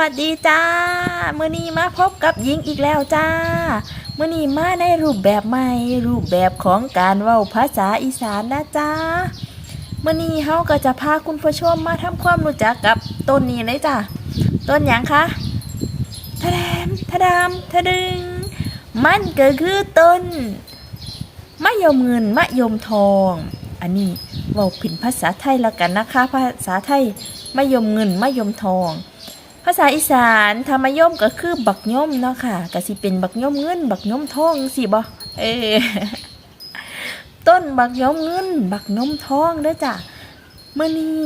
วัสดีจ้ามื่อนี้มาพบกับหญิงอีกแล้วจ้ามื่อนี้มาในรูปแบบใหม่ รูปแบบของการเว้าภาษาอีสานนะจ้ามื่อนี้เฮาก็จะพาคุณผู้ชมมาทำความรู้จักกับต้นนี้เลยจ้าต้นหยังคะทะแดมทะดามทะดึง มันก็คือต้นมะยมเงินมะยมทอง อันนี้เว่าผินภาษาไทยแล้วกันนะคะ ภาษาไทยมะยมเงินมะยมทอง ภาษาอีสานธรรมยมก็คือบักย่อมเนาะค่ะก็สิเป็นบักย่อมเงิน บักย่อมทองสิบ่เออต้นบักย่อมเงิน บักย่อมทองเด้อจ้ะเมื่อนี้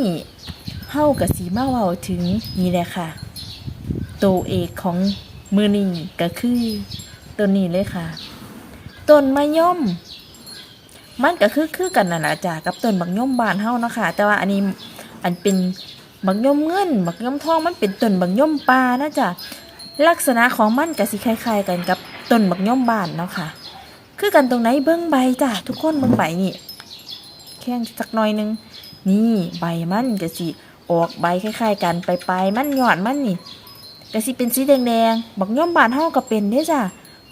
เฮากับสีมาเว้าถึงนี่แหละค่ะ ตัวเอกของมือนี้ก็คือต้นนี้เลยค่ะต้นมะย่อม มันก็คือคือกันนั่นแหละจ้ะกับต้นบักย่อมบานเฮาเนาะค่ะ แต่ว่าอันนี้อันเป็น บักย่อมเงิน บักย่อมทองมันเป็นต้นบักย่อมปลานะจ้ะลักษณะของมันก็สิคล้ายๆกันกับต้นบักย่อมบานเนาะค่ะ คือกันตรงไหนเบิ้องใบจ้ะทุกคนเบิ้องใบนี่แข้งสักหน่อยหนึงนี่ใบมันก็สิออกใบคล้ายๆ กันไปลายๆมันยอดมันนี่ก็สิเป็นสีแดงๆ บักย่อมบานเฮาก็เป็นเด้จ้ะ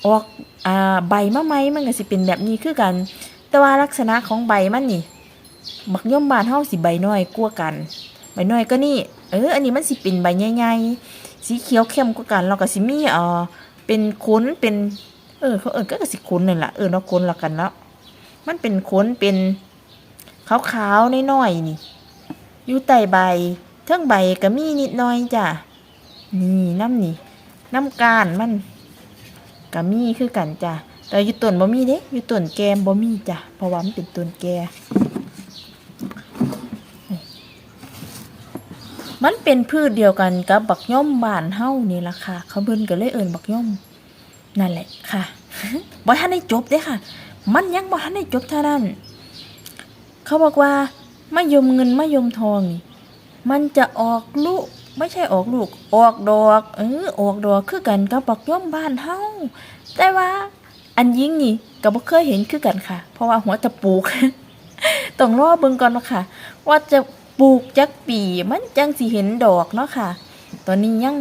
ออกอ่าใบมะไม้มันก็สิเป็นแบบนี้คือกัน แต่ว่าลักษณะของใบมันนี่ บักย่อมบานเฮาสิใบน้อยกว่ากัน ใบน้อยก็นี่ เออ อันนี้มันสิเป็นใบใหญ่ๆ สีเขียวเข้มกว่ากันแล้วก็สิมีเอ่อเป็นขนเป็น เออ เขาเออก็สิขนนั่นล่ะเออเนาขนละกันเนาะมันเป็นขนเป็นขาวๆน้อยๆนี่ อยู่ใต้ใบเทั้งใบก็มีนิดหน่อยจ้ะ นี่น้ำนี่น้ำกานมันก็มีคือกันจ้ะ แต่อยู่ต้นบ่มีเด้อยู่ต้นแกมบ่มีจ้ะ เพราะว่ามันเป็นต้นแก มันเป็นพืชเดียวกันกับบักย่อมบานเฮานี่ล่ะค่ะ เขาเบิ่นก็เลยเอิ้นบักย่อมนั่นแหละค่ะบ่ทันได้จบเด้ค่ะ มันยังบ่ทันได้จบเท่านั้น เขาบอกว่ามะยมเงินมะยมทองนี่มันจะออกลูกไม่ใช่ออกลูก ออกดอก เออออกดอกคือกันกับบักย่อมบ้านเฮาแต่ว่า อันยิงนี่ก็บ่เคยเห็นคือกันค่ะ เพราะว่าหัวจะปลูกต้องรอเบิ่งก่อนเนาะค่ะ ว่าจะ ปลูกจักปีมันจังสิเห็นดอกเนาะค่ะ ตอนนี้ยัง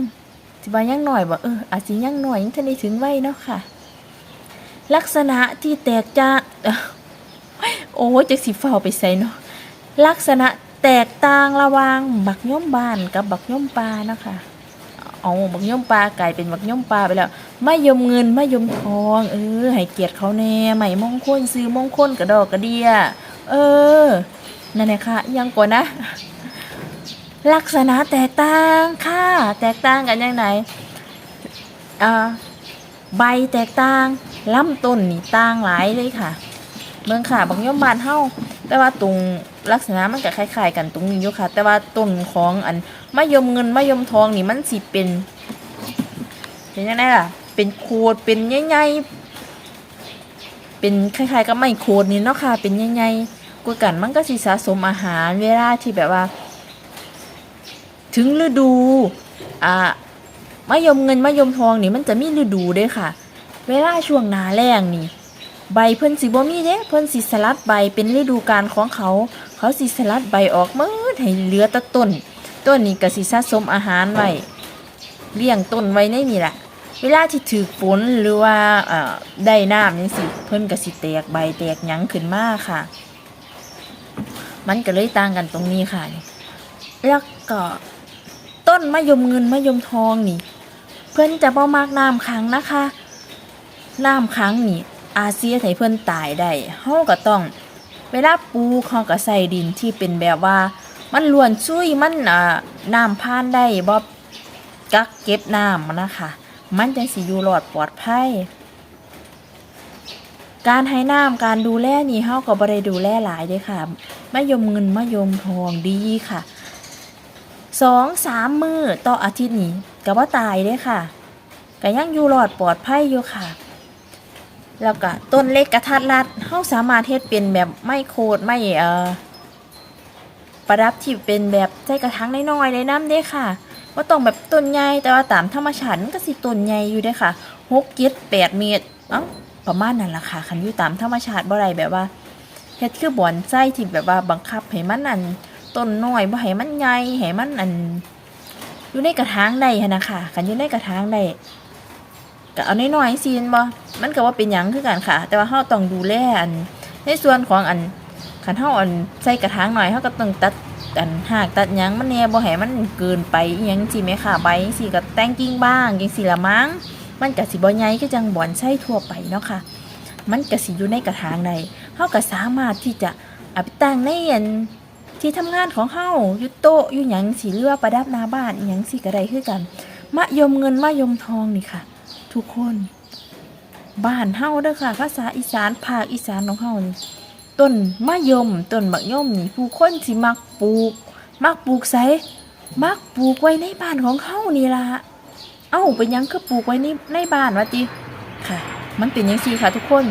สิว่ายังหน่อยบ่เอออาจสิยังหน่อยยังทันได้ถึงไว้เนาะค่ะ ลักษณะที่แตกจากเอ้อโอ้จักสิฟ้าไปใส่เนาะลักษณะแตกต่างระวางบักย่อมบ้านกับบักย่อมปลาเนาะค่ะเอาบักย่อมปลากลายเป็นบักย่อมปลาไปแล้วไมะยมเงินไมะยมทองเออให้เกียรติเขาแน่ใหม่มงคลซื้อมงคลกระดอกกระเดีย เออ นั่นแหละค่ะยังกว่านะ ลักษณะแตกต่างค่ะ แตกต่างกันยังไงใบแตกต่างลำต้นนี่ต่างหลายเลยค่ะ เมืองค่ะบางย่อมบานเฮาแต่ว่าตรงลักษณะมันก็คล้ายๆกันตรงนี้อยู่ค่ะ แต่ว่าต้นของอันมะยมเงินมะยมทองนี่มันสิเป็นเป็นยังไงล่ะ เป็นโคดเป็นใหญ่ๆเป็นคล้ายๆกับไม้โคดนี่เนาะค่ะ เป็นใหญ่ๆ กว่ากันมันก็สิสะสมอาหารเวลาที่แบบว่า ถึงฤดูอ่ามะยมเงินมะยมทองนี่มันจะมีฤดูด้วยค่ะ เวลาช่วงหนาแล้งนี่ ใบเพิ่นสิบ่มีเด้เพิ่นสิสลัดใบเป็นฤดูกาลของเขา เขาสิสลัดใบออกมืดให้เหลือแต่ต้น ต้นนี้ก็สิสะสมอาหารไว้เลี้ยงต้นไว้ในนี่แหละเวลาที่ถือฝนหรือว่าได้น้ำนี่สิเพิ่นก็สิแตกใบแตกหยังขึ้นมาค่ะ มันก็เลยต่างกันตรงนี้ค่ะ แล้วก็ต้นมะยมเงินมะยมทองนี่ เพิ่อนจะบ่มากน้ำขังนะคะน้ำขังนี่ อาเซียให้เพิ่อนตายได้เฮาก็ต้องเวลาปลูกเฮาก็ใส่ดินที่เป็นแบบว่า มันล้วนซุยมันอ่าน้ำผ่านได้บ่กักเก็บน้ำนะคะ มันจังสิอยู่รอดปลอดภัย การให้น้ำการดูแลนี่เฮาก็บ่ได้ดูแลหลายเด้ค่ะมะยมเงินมะยมทองดีค่ะสองสามมือต่ออาทิตย์นี้ก็บ่ตายเด้ค่ะก็ยังอยู่รอดปลอดภัยอยู่ค่ะ แล้วก็ต้นเล็กกระทัดรัดเฮาสามารถเฮ็ดเป็นแบบไม่โคดไม่เอ่อประดับที่เป็นแบบใส่กระถางน้อยๆเลยน้ำเด้ค่ะว่าต้องแบบต้นใหญ่แต่ว่าตามธรรมชาติมันก็สิต้นใหญ่อยู่เด้ค่ะหกเจ็ดแปดเมตรเอ้า ประมาณนั้นล่ะค่ะคันอยู่ตามธรรมชาติบ่ได้แบบว่าเฮ็ดคือบอนไส้ที่แบบว่าบังคับให้มันอันต้นน้อยบ่ให้มันใหญ่ให้มันอัน อยู่ในกระถางใดหั้นนะค่ะคันอยู่ในกระถางใดก็เอาน้อยๆซีนบ่มันก็ว่าเป็นหยังคือกันค่ะ แต่ว่าเฮาต้องดูแลอัน ในส่วนของอันคันเฮาอันใส่กระถางหน่อยเฮาก็ต้องตัดอันหากตัดหยังมันแน่บ่ให้มันเกินไปอิหยังสิแม่ค่ะใบจังซี่ก็แต่งกิ่งบ้างจังซี่ละมั้ง มันก็สิบ่ใหญ่คือจังบ่อนไส้ทั่วไปเนาะค่ะ มันก็สิอยู่ในกระถางใดเฮาก็สามารถที่จะเอาไปตั้งในอันที่ทำงานของเฮาอยู่โต๊ะอยู่หยังสิหรือว่าประดับหน้าบ้านหยังสิก็ได้คือกันมะยมเงินมะยมทองนี่ค่ะ ทุกคนบ้านเฮาเด้อค่ะ ภาษาอีสานภาคอีสานของเฮานี่ต้นมะยมต้นมะยมนี่ผู้คนสิมักปลูก มักปลูกไสมักปลูกไว้ในบ้านของเฮานี่ล่ะ เอ้าเป็นยังคือปลูกไว้ในในบ้านวะติค่ะ มันเป็นจังซี่ค่ะทุกคน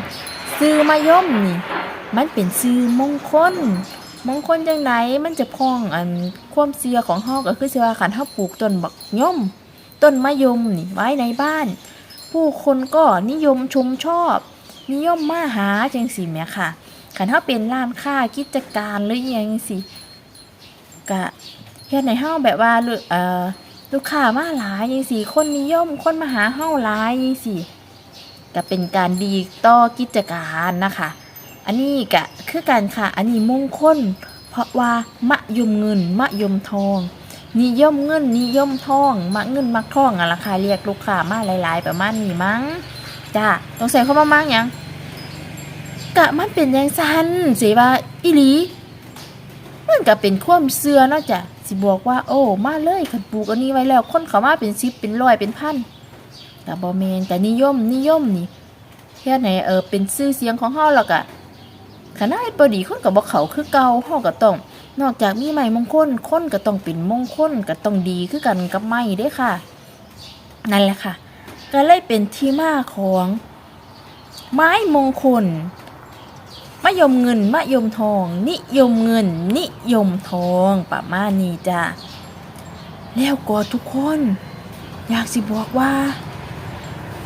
ซื้อมะยมนี่ มันเป็นซื้อมงคล มงคลจังไหนมันจะพ้องอันความเชื่อของเฮาก็คือสิว่าคันเฮาปลูกต้นบักย่อม ต้นมะยมนี่ไว้ในบ้าน ผู้คนก็นิยมชมชอบ นิยมมาหาจังสิแม่ค่ะคันเฮาเป็นร้านค้ากิจการหรือยังสิกะเฮ็ดให้เฮาแบบว่าลูเอ่อ ลูกค้ามาหลายจังสิคนนิยมคนมาหาเฮ้าหลายจังสิก็เป็นการดีต่อกิจการนะคะ อันนี้ก็คือกันค่ะ อันนี้มงคล เพราะว่ามะยมเงินมะยมทอง นิยมเงินนิยมทองมะเงินมักทองอะราคาเรียกลูกค้ามาหลาย ๆ ประมาณนี้มั้งจ้าต้องใส่เข้ามามั่งยังกะมันเป็นยังซันสิว่าอีหลี มันก็เป็นความเสื่อเนาะจ้ะ สิบอกว่า โอ้ มาเลยขันปลูกอันนี้ไว้แล้ว คนเขามาเป็นสิบเป็นร้อยเป็นพันกะบอเมนแต่นิยมนิยมนี่แค่ไหนเออเป็นชื่อเสียงของเฮาแล้วกะขณะไอ้ปดีคนกับบอกเขาคือเก่าเฮาก็ต้อง นอกจากมีไม้มงคลคนก็ต้องเป็นมงคลก็ต้องดีคือกันกับไม้เด้ค่ะ นั่นแหละค่ะ ก็เลยเป็นที่มาของ ไม้มงคล มะยมเงินมะยมทอง นิยมเงิน นิยมทองประมาณนี้จ้ะแล้วก็ทุกคน อยากสิบอกว่า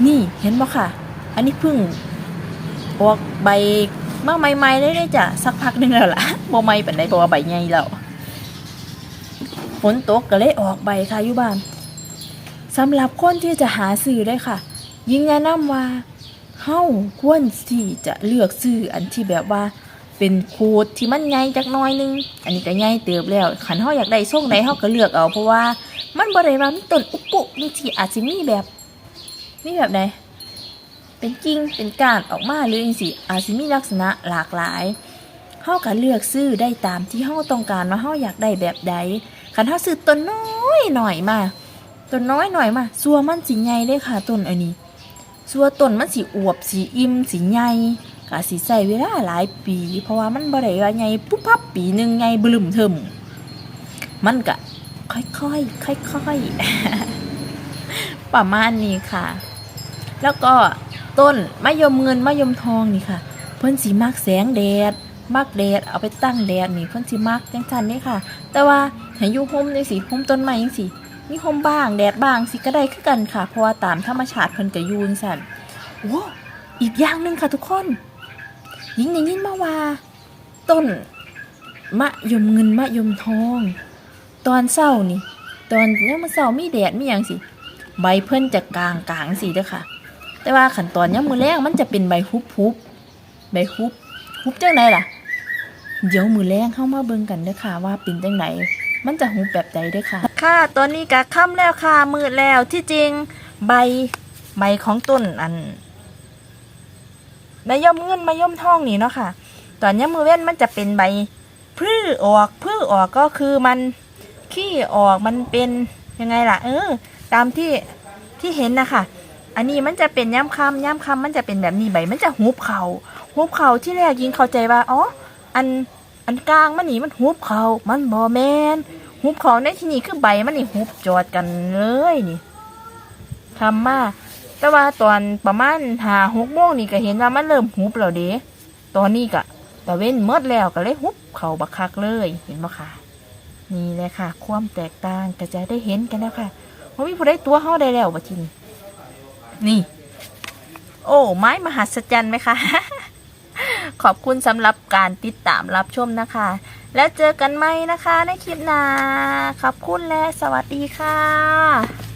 นี่เห็นบ่ค่ะ อันนี้พึ่งออกใบมาใหม่ๆเลยเด้จ้ะสักพักนึงแล้วล่ะบ่ใหม่ปานใดเพราะว่าใบใหญ่แล้วฝนตกก็เลยออกใบค่ะอยู่บ้านสำหรับคนที่จะหาซื้อได้ค่ะ ยิ่งแนะนำว่า เฮาควรที่จะเลือกซื้ออันที่แบบว่า เป็นโคดที่มันใหญ่จักน้อยนึง อันนี้ก็ใหญ่เติบแล้วคันเฮาอยากได้ส่วงใดเฮาก็เลือกเอา เพราะว่ามันบ่ได้ว่ามีต้นอุกุนี่ที่อาจสิมีแบบมีแบบใดเป็นกิ่งเป็นก้านออกมาหรือจังซี่อาจสิมีลักษณะหลากหลายเฮาก็เลือกซื้อได้ตามที่เฮาต้องการว่าเฮาอยากได้แบบใดคันเฮาซื้อต้นน้อยหน่อยมาต้นน้อยหน่อยมาสัวมันสิใหญ่เด้ค่ะต้นอันนี้ สัวต้นมันสิอวบสิอิ่มสิใหญ่ก็สิใช้เวลาหลายปี เพราะว่ามันบ่ได้ว่าใหญ่ปุ๊บปั๊บปีหนึ่งใหญ่บึ้มเทิมมันก็ค่อยๆค่อยๆประมาณนี้ค่ะ แล้วก็ต้นมะยมเงินมะยมทองนี่ค่ะ เพิ่นสีมักแสงแดดมักแดดเอาไปตั้งแดดนี่เพิ่นสิมักจังซั่นนี่ค่ะ แต่ว่าให้ยู่ห่มจังซี่ห่มต้นไม้จังซี่ มีห่มบ้างแดดบ้างสิก็ได้คือกันค่ะ เพราะว่าตามธรรมชาติเพิ่นก็ยู่จังซั่นโอ้อีกอย่างหนึ่งค่ะทุกคนยิงได้ยินมาว่า ต้น มะยมเงินมะยมทอง ตอนเช้านี่ ตอนยังมื้อเช้ามีแดดมีหยังสิใบเพิ่นจะกลางกลางสิเด้อค่ะ แต่ว่าขั้นตอนยามมือแรงมันจะเป็นใบฮุบฮุบใบฮุบฮุบจังไดล่ะ เดี๋ยวมือแรงเข้ามาเบิ่งกันเด้อค่ะว่าเป็นจังได มันจะฮุบแบบใดด้อค่ะ ค่ะตอนนี้ก็ค่ำแล้วค่ะมืดแล้วที่จริงใบใบของต้นอันมะยมเงินมะยมทองนี่เนาะค่ะ ตอนยามมือเว้นมันจะเป็นใบพืชออกพืชออกก็คือมันขี้ออกมันเป็นยังไงล่ะ เออ ตามที่ที่เห็นนะคะอันนี้มันจะเป็นย่ำคำย่ำคำมันจะเป็นแบบนี้ใบ มันจะหุบเขาหุบเขาที่แรกยิงเข้าใจว่าอ๋ออัน อันกลางมันนี่มันหุบเขามันบอแมนหุบเขาในที่นี่คือใบมันนี่หุบจอดกันเลยนี่ทำมาแต่ว่าตอนประมาณหาหกโมงนี่ก็เห็นว่ามันเริ่มหุบแล้วเด้ตอนนี้ก็ตะเว้นเมดแล้วก็เลยหุบเขาบักคักเลยเห็นไหมคะนี่เลยค่ะ ความแตกต่างก็จะได้เห็นกันแล้วค่ะว่ามีผู้ได้ตัวเขาได้แล้วบัดทีนี้นี่ โอ้ไม้มหัศจรรย์ไหมคะ ขอบคุณสำหรับการติดตามรับชมนะคะ แล้วเจอกันไหมนะคะในคลิปหน้าขอบคุณและสวัสดีค่ะ